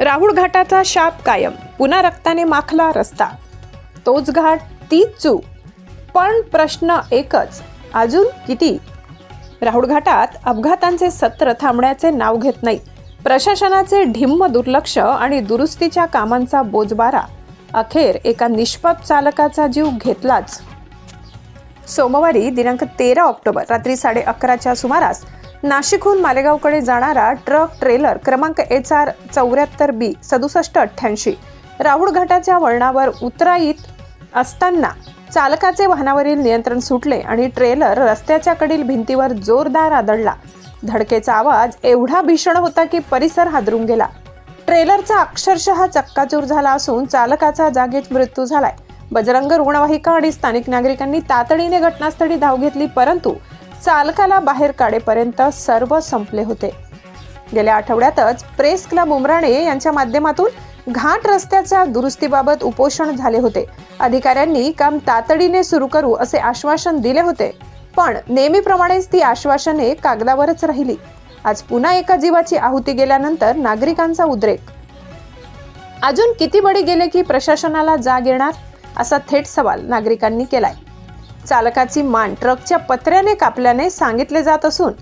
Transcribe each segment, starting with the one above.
राहुल घाटाचा शाप कायम. पुन्हा रक्ताने माखला रस्ता. तोच घाट तीच चूक. पण प्रश्न एकच अजून किती? राहुल घाटात अपघातांचे सत्र थांबण्याचे नाव घेत नाही. प्रशासनाचे ढिम्म दुर्लक्ष आणि दुरुस्तीच्या कामांचा बोजबारा. अखेर एका निष्पाप चालकाचा जीव घेतलाच. सोमवारी दिनांक तेरा ऑक्टोबर रात्री साडे अकराच्या सुमारास नाशिकहून मालेगावकडे जाणारा ट्रक ट्रेलर क्रमांक एच आर चौऱ्याहत्तर बी सदुसष्ट अठ्ठ्याऐंशी. राहुळ घाटाच्या वळणावर उतराईत असताना चालकाचे वाहनावरील नियंत्रण सुटले आणि ट्रेलर रस्त्याच्या कडील भिंतीवर जोरदार आदळला. धडकेचा आवाज एवढा भीषण होता की परिसर हादरून गेला. ट्रेलरचा अक्षरशः चक्काचूर झाला असून चालकाचा जागीच मृत्यू झालाय. बजरंग रुग्णवाहिका आणि स्थानिक नागरिकांनी तातडीने घटनास्थळी धाव घेतली परंतु चालकाला बाहेर काढेपर्यंत सर्व संपले होते. गेल्या आठवड्यातच प्रेस क्लब उमराणे यांच्या माध्यमातून घाट रस्त्याच्या दुरुस्तीबाबत उपोषण झाले होते. अधिकाऱ्यांनी काम तातडीने सुरू करू असे आश्वासन दिले होते. पण नेहमीप्रमाणेच ती आश्वासने कागदावरच राहिली. आज पुन्हा एका जीवाची आहुती गेल्यानंतर नागरिकांचा उद्रेक. अजून किती बळी गेले की प्रशासनाला जाग येणार? असा थेट सवाल नागरिकांनी केलाय. चालकाची मान ट्रकच्या पत्र्याने कापल्याने सांगितले जात असून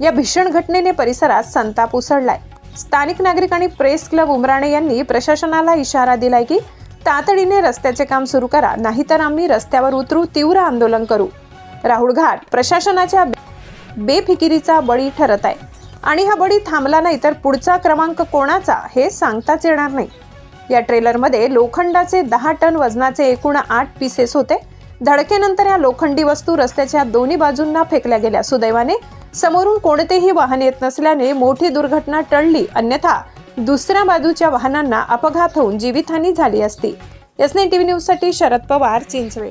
या भीषण घटनेने परिसरात संताप उसळलाय. स्थानिक नागरिक आणि प्रेस क्लब उमराणे यांनी प्रशासनाला इशारा दिलाय की तातडीने रस्त्याचे काम सुरू करा नाहीतर आम्ही रस्त्यावर उतरू तीव्र आंदोलन करू. राहुल घाट प्रशासनाच्या बेफिकिरीचा बळी ठरत आहे. आणि हा बळी थांबला नाही तर पुढचा क्रमांक कोणाचा हे सांगताच येणार नाही. या ट्रेलरमध्ये लोखंडाचे दहा टन वजनाचे एकूण आठ पीसेस होते. धडकेनंतर या लोखंडी वस्तू रस्त्याच्या दोन्ही बाजूंना फेकल्या गेल्या. सुदैवाने समोरून कोणतेही वाहन येत नसल्याने मोठी दुर्घटना टळली. अन्यथा दुसऱ्या बाजूच्या वाहनांना अपघात होऊन जीवितहानी झाली असती. एस टीव्ही न्यूजसाठी शरद पवार चिंचवे